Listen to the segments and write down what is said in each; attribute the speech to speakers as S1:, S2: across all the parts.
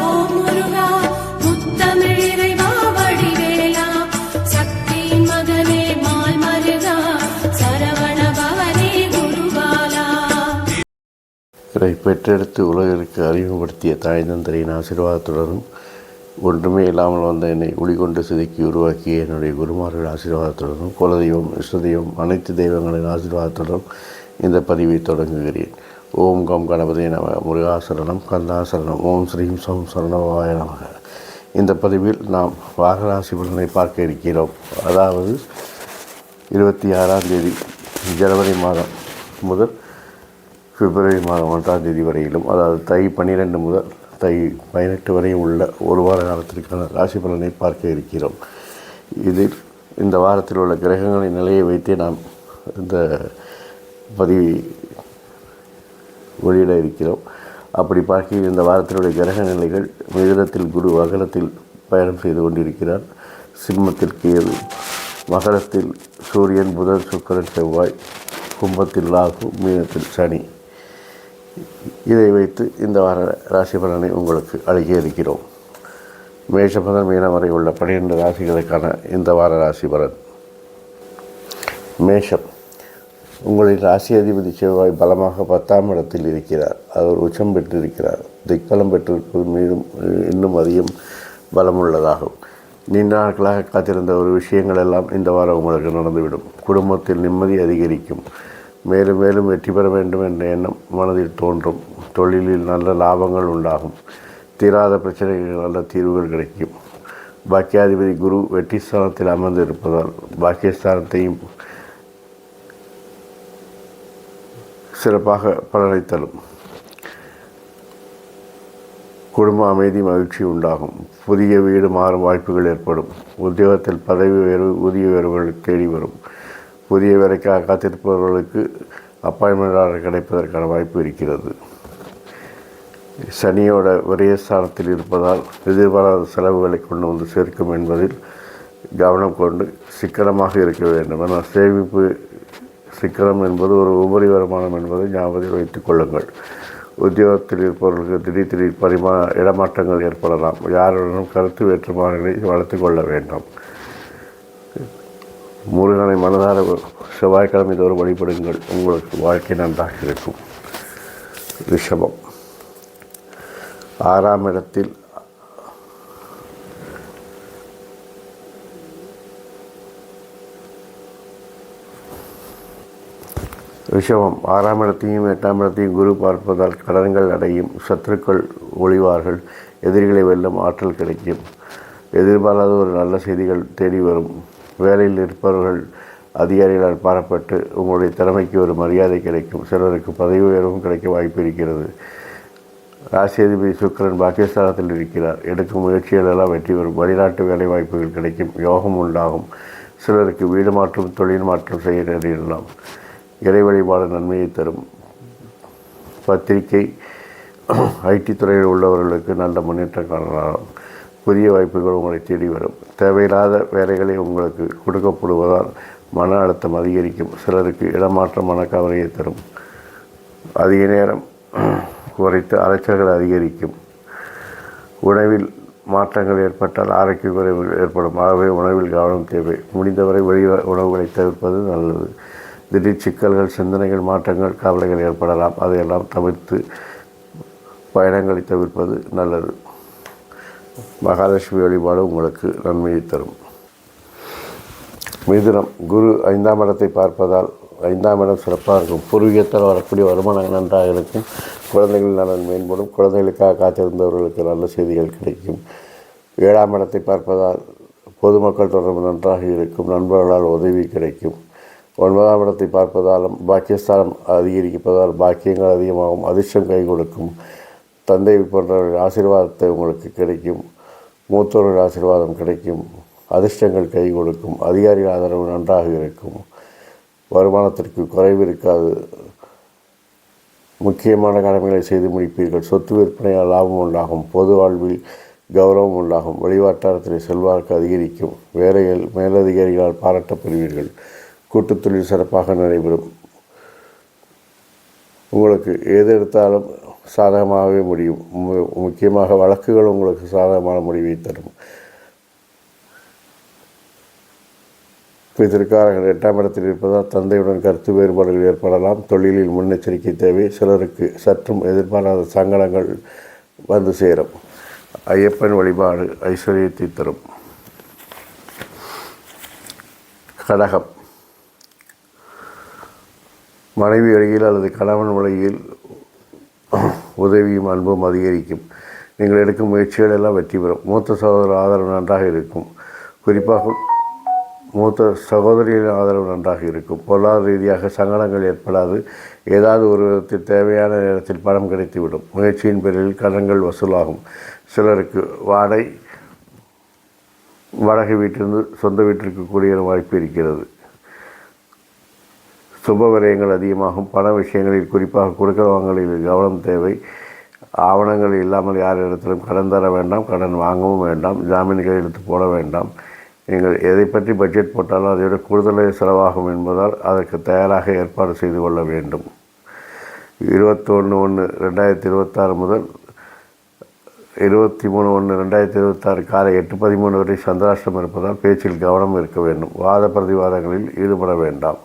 S1: ஓம்
S2: இதை பெற்றெடுத்து உலகிற்கு அறிமுகப்படுத்திய தாய் தந்தையின் ஆசீர்வாதத்துடனும் ஒன்றுமே இல்லாமல் வந்த என்னை ஒளிகொண்டு செதுக்கி உருவாக்கிய என்னுடைய குருமார்கள் ஆசீர்வாதத்துடனும் குலதெய்வம் இஷ்டதெய்வம் அனைத்து தெய்வங்களின் ஆசீர்வாதத்துடனும் இந்த பதிவை தொடங்குகிறேன். ஓம் கம் கணபதி நம. முருகாசரணம் கந்தாசரணம் ஓம் ஸ்ரீம் சோம் சரணவாய நமக. இந்த பதிவில் நாம் வாகராசி பலனை பார்க்க இருக்கிறோம். அதாவது இருபத்தி ஆறாம் தேதி ஜனவரி மாதம் முதல் பிப்ரவரி மாதம் ஒன்றாம் தேதி வரையிலும் அதாவது தை பன்னிரெண்டு முதல் தை பதினெட்டு வரை உள்ள ஒரு வார காலத்திற்கான ராசி பலனை பார்க்க இருக்கிறோம். இதில் இந்த வாரத்தில் உள்ள கிரகங்களின் நிலையை வைத்தே நாம் இந்த பதிவை வெளியிட இருக்கிறோம். அப்படி பார்க்க இந்த வாரத்தினுடைய கிரக நிலைகள் மிகுதத்தில் குரு வகனத்தில் பயணம் செய்து கொண்டிருக்கிறார். சிம்மத்தில் கேது மகரத்தில் சூரியன் புதன் சுக்கரன் செவ்வாய் கும்பத்தில் ராகு மீனத்தில் சனி. இதை வைத்து இந்த வார ராசி பலனை உங்களுக்கு அளிக்க இருக்கிறோம். மேஷபதன் மீனம் வரை உள்ள பன்னிரெண்டு ராசிகளுக்கான இந்த வார ராசி பலன். மேஷம். உங்களின் ராசி அதிபதி செவ்வாய் பலமாக பத்தாம் இடத்தில் இருக்கிறார். அவர் உச்சம் பெற்றிருக்கிறார். திக்பலம் பெற்றிருப்பது மீண்டும் இன்னும் அதிகம் பலமுள்ளதாகும். நீண்ட நாட்களாக காத்திருந்த ஒரு விஷயங்கள் எல்லாம் இந்த வாரம் உங்களுக்கு நடந்துவிடும். குடும்பத்தில் நிம்மதி அதிகரிக்கும். மேலும் மேலும் வெற்றி பெற வேண்டும் என்ற எண்ணம் மனதில் தோன்றும். தொழிலில் நல்ல லாபங்கள் உண்டாகும். தீராத பிரச்சனைகள் நல்ல தீர்வுகள் கிடைக்கும். பாக்கியாதிபதி குரு வெற்றி ஸ்தானத்தில் அமர்ந்திருப்பதால் பாக்கியஸ்தானத்தையும் சிறப்பாக பலனை தரும் குடும்ப அமைதி மகிழ்ச்சி உண்டாகும். புதிய வீடு மாறும் வாய்ப்புகள் ஏற்படும். உத்தியோகத்தில் பதவி உயர்வு ஊதிய உயர்வுகள் தேடி வரும். புதிய வேலைக்காக காத்திருப்பவர்களுக்கு அப்பாயின்மெண்ட் கிடைப்பதற்கான வாய்ப்பு இருக்கிறது. சனியோட விரயஸ்தானத்தில் இருப்பதால் எதிர்பாராத செலவுகளை கொண்டு வந்து சேர்க்கும் என்பதில் கவனம் கொண்டு சிக்கனமாக இருக்க வேண்டும். என சேமிப்பு சிக்கனம் என்பது ஒரு உபரி வருமானம் என்பதை ஞாபகத்தில் வைத்துக் கொள்ளுங்கள். உத்தியோகத்தில் இருப்பவர்களுக்கு திடீர் திடீர் பரிமா இடமாற்றங்கள் ஏற்படலாம். யாருடனும் கருத்து வேற்றுமானங்களை வளர்த்து கொள்ள வேண்டும். முருகனை மனதார செவ்வாய்க்கிழமை தோறும் வழிபடுங்கள். உங்களுக்கு வாழ்க்கை நன்றாக இருக்கும். ரிஷபம். ஆறாம் இடத்தில் விஷமம். ஆறாம் இடத்தையும் எட்டாம் இடத்தையும் குரு பார்ப்பதால் கடன்கள் அடையும். சத்துருக்கள் ஒளிவார்கள். எதிரிகளை வெல்லும் ஆற்றல் கிடைக்கும். எதிர்பாராத ஒரு நல்ல செய்திகள் தேடி வரும். வேலையில் இருப்பவர்கள் அதிகாரிகளால் பாரப்பட்டு உங்களுடைய திறமைக்கு ஒரு மரியாதை கிடைக்கும். சிலருக்கு பதவி உயர்வும் கிடைக்க வாய்ப்பு இருக்கிறது. ராசி அதிபதி சுக்கரன் பாகிஸ்தானத்தில் இருக்கிறார். எடுக்கும் முயற்சிகள் எல்லாம் வெற்றி பெறும். வெளிநாட்டு வேலை வாய்ப்புகள் கிடைக்கும். யோகம் உண்டாகும். சிலருக்கு வீடு மாற்றம் தொழில் மாற்றம் செய்ய நேரிடலாம். இறை வழிபாடு நன்மையை தரும். பத்திரிகை ஐடி துறையில் உள்ளவர்களுக்கு நல்ல முன்னேற்றம் காணலாம். புதிய வாய்ப்புகள் உங்களை தேடி வரும். தேவையில்லாத வேலைகளை உங்களுக்கு கொடுக்கப்படுவதால் மன அழுத்தம் அதிகரிக்கும். சிலருக்கு இடமாற்றம் மனக்கவலையை தரும். அதிக நேரம் குறைத்து அலைச்சல்கள் அதிகரிக்கும். உணவில் மாற்றங்கள் ஏற்பட்டால் ஆரோக்கிய குறைவு ஏற்படும். ஆகவே உணவில் கவனம் தேவை. முடிந்தவரை வெளி உணவுகளை தவிர்ப்பது நல்லது. திடீர் சிக்கல்கள் சிந்தனைகள் மாற்றங்கள் கவலைகள் ஏற்படலாம். அதையெல்லாம் தவிர்த்து பயணங்களை தவிர்ப்பது நல்லது. மகாலட்சுமி வழிபாடு உங்களுக்கு நன்மையை தரும். மிதுனம். குரு ஐந்தாம் இடத்தை பார்ப்பதால் ஐந்தாம் இடம் சிறப்பாக இருக்கும். பூர்வீகத்தில் வரக்கூடிய வருமானம் நன்றாக இருக்கும். குழந்தைகள் நலன் மேம்படும். குழந்தைகளுக்காக காத்திருந்தவர்களுக்கு நல்ல செய்திகள் கிடைக்கும். ஏழாம் இடத்தை பார்ப்பதால் பொதுமக்கள் தொடர்பு நன்றாக இருக்கும். நண்பர்களால் உதவி கிடைக்கும். ஒன்பதாம் இடத்தை பார்ப்பதாலும் பாக்கியஸ்தானம் அதிகரிப்பதால் பாக்கியங்கள் அதிகமாகும் அதிர்ஷ்டம் கை கொடுக்கும். தந்தை போன்றவர்கள் ஆசீர்வாதத்தை உங்களுக்கு கிடைக்கும். மூத்தவர்கள் ஆசீர்வாதம் கிடைக்கும். அதிர்ஷ்டங்கள் கை கொடுக்கும். அதிகாரிகள் ஆதரவு நன்றாக இருக்கும். வருமானத்திற்கு குறைவு இருக்காது. முக்கியமான கடமைகளை செய்து முடிப்பீர்கள். சொத்து விற்பனையால் லாபம் உண்டாகும். பொது வாழ்வில் கௌரவம் உண்டாகும். வெளிவாட்டாரத்தில் செல்வாக்கு அதிகரிக்கும். வேலைகள் மேலதிகாரிகளால் பாராட்டப்படுவீர்கள். பெறுவீர்கள் கூட்டுத் தொழில் சிறப்பாக நடைபெறும். உங்களுக்கு எது எடுத்தாலும் சாதகமாகவே முடியும். மு- முக்கியமாக வழக்குகள் உங்களுக்கு சாதகமான முடிவை தரும். இதற்காக எட்டாம் இடத்தில் இருப்பதால் தந்தையுடன் கருத்து வேறுபாடுகள் ஏற்படலாம். தொழிலில் முன்னெச்சரிக்கை தேவை. சிலருக்கு சற்றும் எதிர்பாராத சங்கடங்கள் வந்து சேரும். ஐயப்பன் வழிபாடு ஐஸ்வர்யத்தை தரும். கடகம். மனைவி வழியில் அல்லது கணவன் வழியில் உதவியும் அன்பும் அதிகரிக்கும். நீங்கள் எடுக்கும் முயற்சிகள் எல்லாம் வெற்றி பெறும். மூத்த சகோதர ஆதரவு நன்றாக இருக்கும். குறிப்பாக மூத்த சகோதரிகளின் ஆதரவு நன்றாக இருக்கும். பொருளாதார ரீதியாக சங்கடங்கள் ஏற்படாது. ஏதாவது ஒரு விதத்தில் தேவையான நேரத்தில் பணம் கிடைத்துவிடும். முயற்சியின் பேரில் கடன்கள் வசூலாகும். சிலருக்கு வாடகை வாடகை வீட்டிலிருந்து சொந்த வீட்டிற்கு குடியேற வாய்ப்பு இருக்கிறது. சுப விரயங்கள் அதிகமாகும் பண விஷயங்களில் குறிப்பாக கொடுக்கல் வாங்கலில் கவனம் தேவை. ஆவணங்கள் இல்லாமல் யாரிடத்திலும் கடன் தர வேண்டாம் கடன் வாங்கவும் வேண்டாம் ஜாமீன்கள் எடுத்து போட வேண்டாம். நீங்கள் எதை பற்றி பட்ஜெட் போட்டாலும் அதை விட கூடுதலாக செலவாகும் என்பதால் அதற்கு தயாராக ஏற்பாடு செய்து கொள்ள வேண்டும். இருபத்தொன்று ஒன்று ரெண்டாயிரத்தி இருபத்தாறு முதல் இருபத்தி மூணு ஒன்று ரெண்டாயிரத்தி இருபத்தாறு காலை எட்டு பதிமூணு வரை சந்திராஷ்டம் இருப்பதால் பேச்சில் கவனம் இருக்க வேண்டும். வாத பிரதிவாதங்களில் ஈடுபட வேண்டாம்.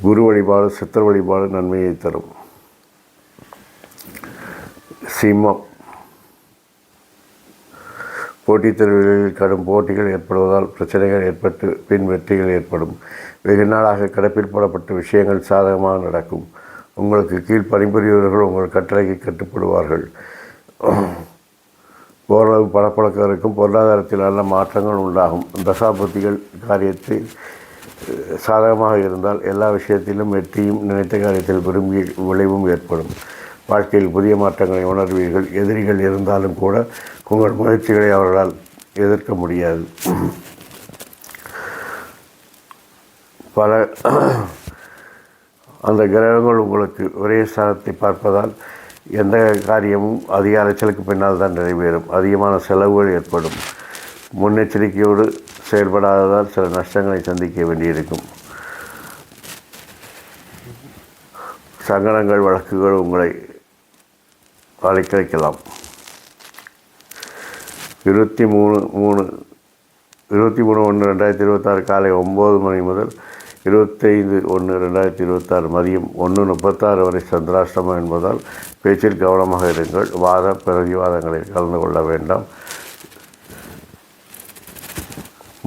S2: குரு வழிபாடு சித்தர் வழிபாடு நன்மையை தரும். சிம்மம். போட்டித் தேர்வுகளில் கடும் போட்டிகள் ஏற்படுவதால் பிரச்சனைகள் ஏற்பட்டு பின் வெற்றிகள் ஏற்படும். வெகு நாளாக கிடப்பில் போடப்பட்ட விஷயங்கள் சாதகமாக நடக்கும். உங்களுக்கு கீழ் பணிபுரியவர்கள் உங்கள் கட்டளைக்கு கட்டுப்படுவார்கள். ஓரளவு பணப்பழக்கம் இருக்கும் பொருளாதாரத்தில் நல்ல மாற்றங்கள் உண்டாகும். தசாபுத்திகள் காரியத்தில் சாதகமாக இருந்தால் எல்லா விஷயத்திலும் வெற்றியும் நினைத்த காரியத்தில் விரும்பிய விளைவும் ஏற்படும். வாழ்க்கையில் புதிய மாற்றங்களை உணர்வீர்கள். எதிரிகள் இருந்தாலும் கூட உங்கள் முயற்சிகளை அவர்களால் எதிர்க்க முடியாது. பல அந்த கிரகங்கள் உங்களுக்கு ஒரே ஸ்தானத்தை பார்ப்பதால் எந்த காரியமும் அதிக அலைச்சலுக்கு பின்னால் தான் நிறைவேறும். அதிகமான செலவுகள் ஏற்படும். முன்னெச்சரிக்கையோடு செயல்படாததால் சில நஷ்டங்களை சந்திக்க வேண்டியிருக்கும். சங்கடங்கள் வழக்குகள் உங்களை அழைக்க வைக்கலாம் இருபத்தி மூணு மூணு இருபத்தி மூணு ஒன்று ரெண்டாயிரத்தி இருபத்தாறு காலை ஒம்பது மணி முதல் இருபத்தைந்து ஒன்று ரெண்டாயிரத்தி இருபத்தாறு மதியம் ஒன்று முப்பத்தாறு வரை சந்திராஷ்டமம் என்பதால் பேச்சில் கவனமாக இருங்கள். வாத பிரதிவாதங்களில் கலந்து கொள்ள வேண்டாம்.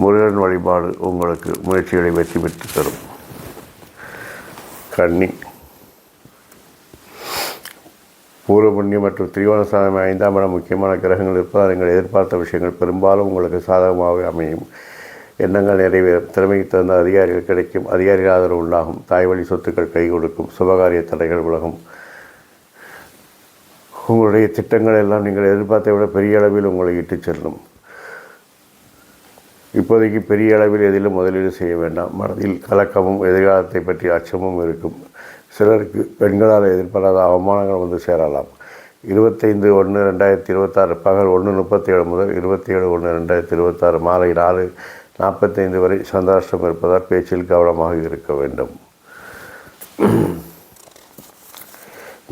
S2: முருகன் வழிபாடு உங்களுக்கு முயற்சிகளை வெற்றி பெற்று தரும். கன்னி. பூர்வபுண்ணியம் மற்றும் திரிகோண சாதம் ஐந்தாம் இடம் முக்கியமான கிரகங்கள் இருப்பதால் நீங்கள் எதிர்பார்த்த விஷயங்கள் பெரும்பாலும் உங்களுக்கு சாதகமாகவே அமையும். எண்ணங்கள் நிறைவேறும். திறமைக்கு தகுந்த அதிகாரிகள் கிடைக்கும். அதிகாரிகள் ஆதரவு உண்டாகும். தாய்வழி சொத்துக்கள் கை கொடுக்கும். சுபகாரிய தடைகள் விலகும். உங்களுடைய திட்டங்கள் எல்லாம் நீங்கள் எதிர்பார்த்தை விட பெரிய அளவில் உங்களை இட்டுச் செல்லும். இப்போதைக்கு பெரிய அளவில் எதிலும் முதலீடு செய்ய வேண்டாம். மனதில் கலக்கமும் எதிர்காலத்தை பற்றி அச்சமும் இருக்கும். சிலருக்கு பெண்களால் எதிர்பாராத அவமானங்கள் வந்து சேரலாம். இருபத்தைந்து ஒன்று ரெண்டாயிரத்தி இருபத்தாறு பகல் ஒன்று முப்பத்தேழு முதல் இருபத்தி ஏழு ஒன்று ரெண்டாயிரத்தி இருபத்தாறு மாலை நாலு நாற்பத்தைந்து வரை சந்திராஷ்டம் இருப்பதால் பேச்சில் கவனமாக இருக்க வேண்டும்.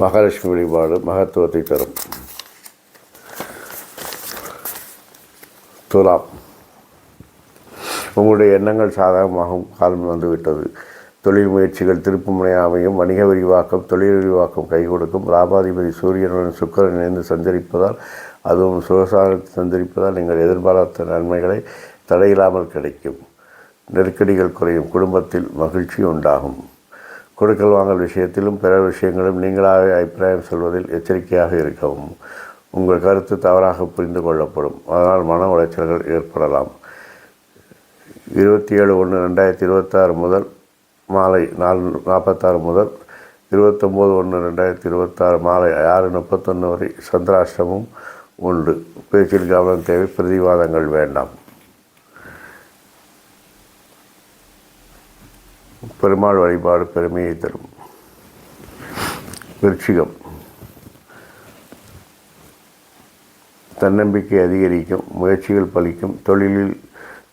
S2: மகாலட்சுமி வழிபாடு மகத்துவத்தை தரும். துலாம். உங்களுடைய எண்ணங்கள் சாதகமாகும். காலம் வந்துவிட்டது. தொழில் முயற்சிகள் திருப்புமுனை அமையும் வணிக விரிவாக்கம் தொழில் விரிவாக்கம் கை கொடுக்கும். லாபாதிபதி சூரியனுடன் சுக்கரன் இணைந்து சஞ்சரிப்பதால் அதுவும் சுகசாரத்தை சஞ்சரிப்பதால் நீங்கள் எதிர்பாராத நன்மைகளை தடையில்லாமல் கிடைக்கும். நெருக்கடிகள் குறையும். குடும்பத்தில் மகிழ்ச்சி உண்டாகும். கொடுக்கல் வாங்கல் விஷயத்திலும் பிற விஷயங்களும் நீங்களாகவே அபிப்பிராயம் சொல்வதில் எச்சரிக்கையாக இருக்கவும். உங்கள் கருத்து தவறாக புரிந்து கொள்ளப்படும். அதனால் மன உளைச்சல்கள் ஏற்படலாம். இருபத்தி ஏழு ஒன்று ரெண்டாயிரத்தி இருபத்தாறு முதல் மாலை நாலு நாற்பத்தாறு முதல் இருபத்தொம்போது ஒன்று ரெண்டாயிரத்தி இருபத்தாறு மாலை ஆறு முப்பத்தொன்று வரை சந்திராஷ்டமும் உண்டு. பேச்சில் கவனம் தேவை பிரதிவாதங்கள் வேண்டாம். பெருமாள் வழிபாடு பெருமையை தரும். விருச்சிகம். தன்னம்பிக்கை அதிகரிக்கும் முயற்சிகள் பலிக்கும் தொழிலில்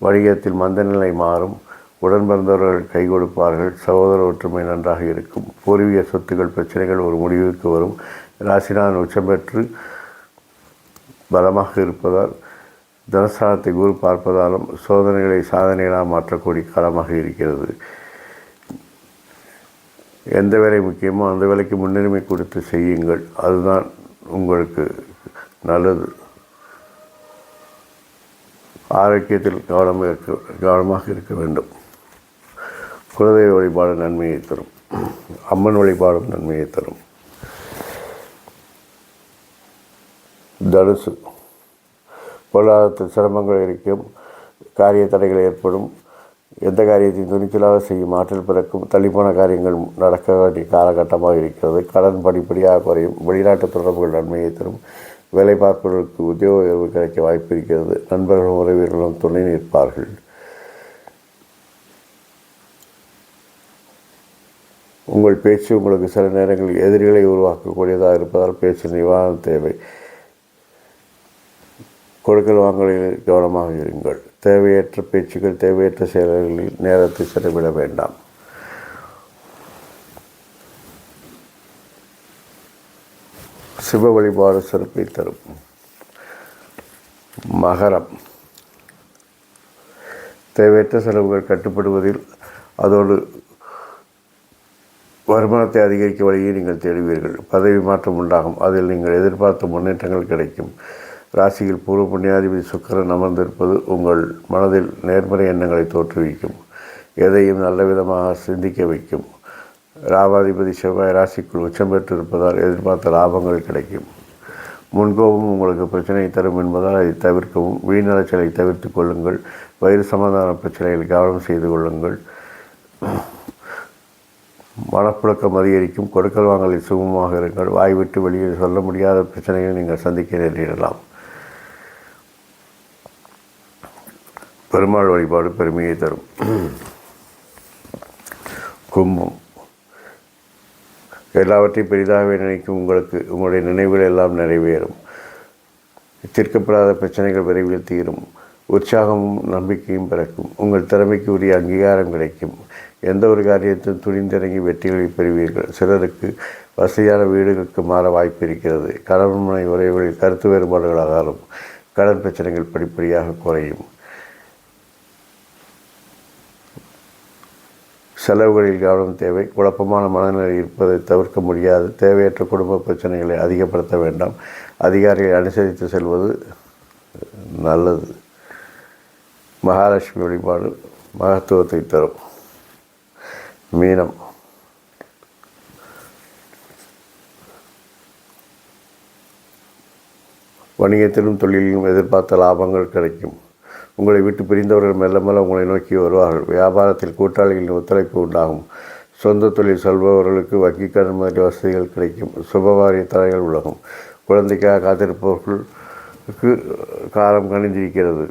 S2: வணிகத்தில் மந்தநிலை மாறும். உடன் பிறந்தவர்கள் கை கொடுப்பார்கள். சகோதர ஒற்றுமை நன்றாக இருக்கும். பூர்வீக சொத்துக்கள் பிரச்சனைகள் ஒரு முடிவுக்கு வரும். ராசிநாதன் உச்சம் பெற்று பலமாக இருப்பதால் தனஸ்தானத்தை குரு பார்ப்பதாலும் சோதனைகளை சாதனைகளாக மாற்றக்கூடிய காலமாக இருக்கிறது. எந்த வேலை முக்கியமோ அந்த வேலைக்கு முன்னுரிமை கொடுத்து செய்யுங்கள். அதுதான் உங்களுக்கு நல்லது. ஆரோக்கியத்தில் கவனம் இருக்க கவனமாக இருக்க வேண்டும். குலதெய்வ வழிபாடு நன்மையை தரும். அம்மன் வழிபாடும் நன்மையை தரும். தனுசு. பொருளாதாரத்தில் சிரமங்கள் இருக்கும். காரிய தடைகள் ஏற்படும். எந்த காரியத்தையும் துணிச்சலாக செய்யும். ஆற்றல் பிறக்கும். தள்ளிப்போன காரியங்கள் நடக்க வேண்டிய காலகட்டமாக இருக்கிறது. கடன் படிப்படியாக குறையும். வெளிநாட்டு தொடர்புகள் நன்மையை தரும். வேலை பார்ப்பவர்களுக்கு உத்தியோக உயர்வு கிடைக்க வாய்ப்பு இருக்கிறது. நண்பர்களும் உறவினர்களும் துணை நிற்பார்கள். உங்கள் பேச்சு உங்களுக்கு சில நேரங்களில் எதிரிகளை உருவாக்கக்கூடியதாக இருப்பதால் பேச்சு நிவாரணம் தேவை. கொடுக்கல் வாங்கலில் கவனமாக இருங்கள். தேவையற்ற பேச்சுக்கள் தேவையற்ற செயல்களில் நேரத்தை செலவிட வேண்டாம். சிவ வழிபாடு சிறப்பை தரும். மகரம். தேவையற்ற செலவுகள் கட்டுப்படுவதில் அதோடு வருமானத்தை அதிகரிக்க வழியை நீங்கள் தேடுவீர்கள். பதவி மாற்றம் உண்டாகும். அதில் நீங்கள் எதிர்பார்த்த முன்னேற்றங்கள் கிடைக்கும். ராசியில் பூர்வ புண்ணியாதிபதி சுக்கரன் அமர்ந்திருப்பது உங்கள் மனதில் நேர்மறை எண்ணங்களை தோற்றுவிக்கும். எதையும் நல்ல விதமாக சிந்திக்க வைக்கும். ராபாதிபதி செவ்வாய் ராசிக்குள் உச்சம் பெற்றிருப்பதால் எதிர்பார்த்த லாபங்கள் கிடைக்கும். முன்கோபம் உங்களுக்கு பிரச்சனையை தரும் என்பதால் அதை தவிர்க்கவும். வீண் தவிர்த்து கொள்ளுங்கள். வயிறு சமாதான பிரச்சனைகளை கவனம் செய்து கொள்ளுங்கள். மனப்புழக்கம் அதிகரிக்கும். கொடுக்கல் வாங்கலில் சுகமாக இருங்கள். வாய் விட்டு வெளியே சொல்ல முடியாத பிரச்சனைகளை நீங்கள் சந்திக்க நேரிடலாம். பெருமாள் வழிபாடு பெருமையை தரும். கும்பம். எல்லாவற்றையும் பெரிதாகவே நினைக்கும் உங்களுக்கு உங்களுடைய நினைவுகள் எல்லாம் நிறைவேறும். தீர்க்கப்படாத பிரச்சனைகள் விரைவில் தீரும். உற்சாகமும் நம்பிக்கையும் பிறக்கும். உங்கள் திறமைக்கு உரிய அங்கீகாரம் கிடைக்கும். எந்த ஒரு காரியத்தையும் துணிந்திறங்கி வெற்றிகளை பெறுவீர்கள். சிலருக்கு வசதியான வீடுகளுக்கு மாற வாய்ப்பு இருக்கிறது. கணவன் மனை உறவுகளில் கருத்து வேறுபாடுகள் அகாலும் கடன் பிரச்சனைகள் படிப்படியாக குறையும். செலவுகளில் கவனம் தேவை. குழப்பமான மனநிலை இருப்பதை தவிர்க்க முடியாது. தேவையற்ற குடும்ப பிரச்சனைகளை அதிகப்படுத்த வேண்டாம். அதிகாரிகளை அனுசரித்து செல்வது நல்லது. மகாலட்சுமி வழிபாடு மகத்துவத்தை தரும். மீனம். வணிகத்திலும் தொழிலிலும் எதிர்பார்த்த லாபங்கள் கிடைக்கும். உங்களை விட்டு பிரிந்தவர்கள் மெல்ல மெல்ல உங்களை நோக்கி வருவார்கள். வியாபாரத்தில் கூட்டாளிகளின் ஒத்துழைப்பு உண்டாகும். சொந்த தொழில் சொல்பவர்களுக்கு வங்கி கடன் மாதிரி வசதிகள் கிடைக்கும். சுபவாரிய தடைகள் உலகம் குழந்தைக்காக காத்திருப்பவர்களுக்கு காலம் கணிந்திருக்கிறது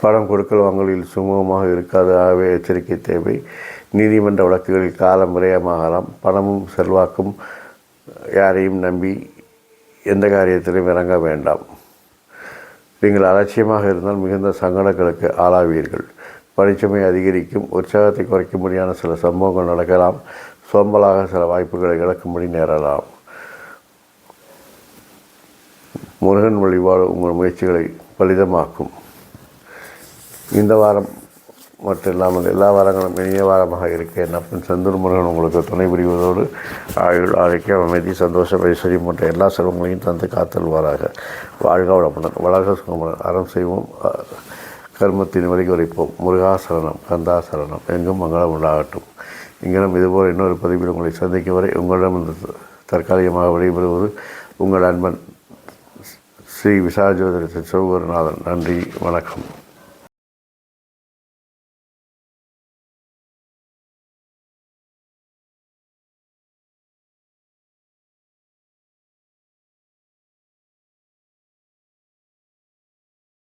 S2: பணம் கொடுக்கல் வாங்கலில் சுமூகமாக இருக்காது. ஆகவே எச்சரிக்கை தேவை. நீதிமன்ற வழக்குகளில் காலம் விரயமாகலாம். பணமும் செல்வாக்கும் யாரையும் நம்பி எந்த காரியத்திலும் இறங்க வேண்டாம். நீங்கள் அலட்சியமாக இருந்தால் மிகுந்த சங்கடங்களுக்கு ஆளாவீர்கள். பணிச்சுமை அதிகரிக்கும் உற்சாகத்தை குறைக்கும்படியான சில சம்பவங்கள் நடக்கலாம். சோம்பலாக சில வாய்ப்புகளை இழக்கும்படி நேரலாம். முருகன் வழிபாடு உங்கள் முயற்சிகளை பலிதமாக்கும். இந்த வாரம் மட்டும் இல்லாமல் எல்லா வாரங்களும் இனிய வாரமாக இருக்க என் செந்தூர் முருகன் உங்களுக்கு துணை புரிவதோடு ஆயுள் ஆரோக்கியம் அமைதி சந்தோஷம் ஐஸ்வர்யம் போன்ற எல்லா செல்வங்களையும் தந்து காத்தல்வாராக வாழ்க வளமுடன் வளர்க சுகமுடன். அறம் செய்வோம். கர்மத்தின் வரை குறைப்போம் முருகாசரணம் கந்தாசரணம் எங்கும் மங்களம் உண்டாகட்டும். இங்கிலும் இதுபோல் இன்னொரு பதிவில் உங்களை சந்திக்கும் வரை உங்களிடம் இந்த தற்காலிகமாக விடைபெறுவது உங்கள் அன்பன் ஸ்ரீ விசாஜோதரத்தின் சிவகுருநாதன் நன்றி வணக்கம்.